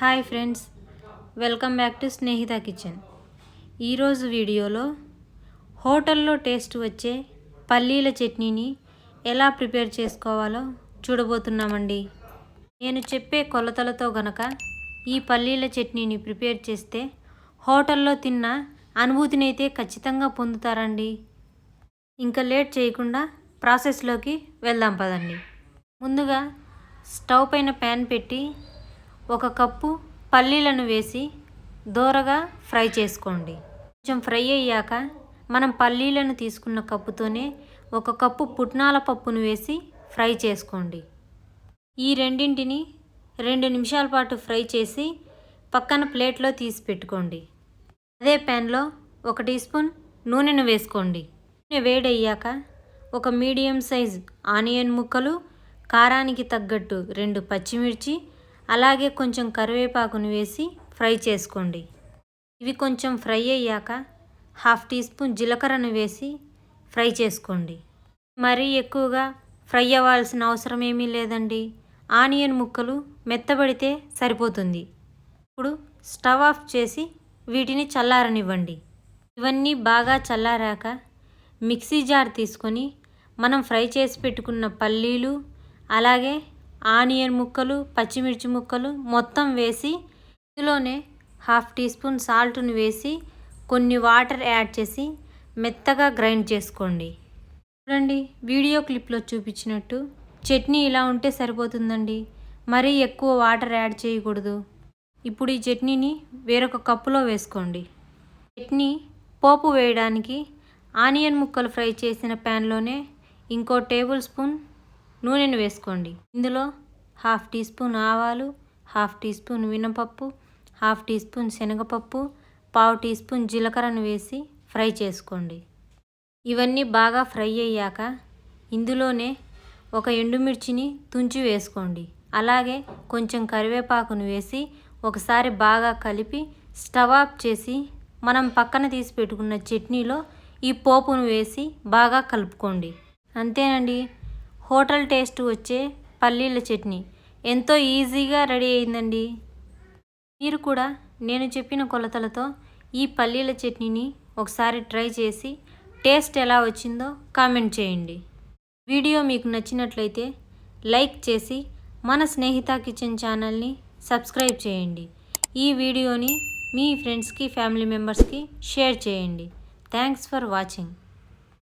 Hi friends welcome back to Snehitha kitchen. ఈరోజు వీడియోలో హోటల్లో టేస్ట్ వచ్చే పల్లీల చట్నీని ఎలా ప్రిపేర్ చేసుకోవాలో చూడబోతున్నామండి. నేను చెప్పే కొలతలతో గనక ఈ పల్లీల చట్నీని ప్రిపేర్ చేస్తే హోటల్లో తిన్న అనుభూతిని అయితే ఖచ్చితంగా పొందుతారండి. ఇంకా లేట్ చేయకుండా ప్రాసెస్లోకి వెళ్దాం పదండి. ముందుగా స్టవ్ పైన ప్యాన్ పెట్టి ఒక కప్పు పల్లీలను వేసి దోరగా ఫ్రై చేసుకోండి. కొంచెం ఫ్రై అయ్యాక మనం పల్లీలను తీసుకున్న కప్పుతోనే ఒక కప్పు పుట్నాల పప్పును వేసి ఫ్రై చేసుకోండి. ఈ రెండింటిని రెండు నిమిషాల పాటు ఫ్రై చేసి పక్కన ప్లేట్లో తీసి పెట్టుకోండి. అదే ప్యాన్లో ఒక టీ స్పూన్ నూనెను వేసుకోండి. నూనె వేడయ్యాక ఒక మీడియం సైజ్ ఆనియన్ ముక్కలు కారానికి తగ్గట్టు రెండు పచ్చిమిర్చి అలాగే కొంచెం కరివేపాకును వేసి ఫ్రై చేసుకోండి. ఇవి కొంచెం ఫ్రై అయ్యాక హాఫ్ టీ స్పూన్ జీలకర్రను వేసి ఫ్రై చేసుకోండి. మరీ ఎక్కువగా ఫ్రై అవ్వాల్సిన అవసరం ఏమీ లేదండి. ఆనియన్ ముక్కలు మెత్తబడితే సరిపోతుంది. ఇప్పుడు స్టవ్ ఆఫ్ చేసి వీటిని చల్లారనివ్వండి. ఇవన్నీ బాగా చల్లారాక మిక్సీ జార్ తీసుకొని మనం ఫ్రై చేసి పెట్టుకున్న పల్లీలు అలాగే ఆనియన్ ముక్కలు పచ్చిమిర్చి ముక్కలు మొత్తం వేసి ఇందులోనే హాఫ్ టీ స్పూన్ సాల్ట్ని వేసి కొన్ని వాటర్ యాడ్ చేసి మెత్తగా గ్రైండ్ చేసుకోండి. చూడండి వీడియో క్లిప్లో చూపించినట్టు చట్నీ ఇలా ఉంటే సరిపోతుందండి. మరీ ఎక్కువ వాటర్ యాడ్ చేయకూడదు. ఇప్పుడు ఈ చట్నీని వేరొక కప్పులో వేసుకోండి. చట్నీ పోపు వేయడానికి ఆనియన్ ముక్కలు ఫ్రై చేసిన ప్యాన్లోనే ఇంకో టేబుల్ స్పూన్ నూనెను వేసుకోండి. ఇందులో హాఫ్ టీ స్పూన్ ఆవాలు హాఫ్ టీ స్పూన్ మినపప్పు హాఫ్ టీ స్పూన్ శనగపప్పు పావు టీ స్పూన్ జీలకర్రను వేసి ఫ్రై చేసుకోండి. ఇవన్నీ బాగా ఫ్రై అయ్యాక ఇందులోనే ఒక ఎండుమిర్చిని తుంచి వేసుకోండి. అలాగే కొంచెం కరివేపాకును వేసి ఒకసారి బాగా కలిపి స్టవ్ ఆఫ్ చేసి మనం పక్కన తీసి పెట్టుకున్న చట్నీలో ఈ పోపును వేసి బాగా కలుపుకోండి. అంతేనండి? హోటల్ టేస్ట్ వచ్చే పల్లీల చట్నీ ఎంతో ఈజీగా రెడీ అయిందండి. మీరు కూడా నేను చెప్పిన కొలతలతో ఈ పల్లీల చట్నీని ఒకసారి ట్రై చేసి టేస్ట్ ఎలా వచ్చిందో కామెంట్ చేయండి. వీడియో మీకు నచ్చినట్లయితే లైక్ చేసి మన స్నేహిత కిచెన్ ఛానల్ని సబ్స్క్రైబ్ చేయండి. ఈ వీడియోని మీ ఫ్రెండ్స్కి ఫ్యామిలీ మెంబర్స్కి షేర్ చేయండి. Thanks for watching.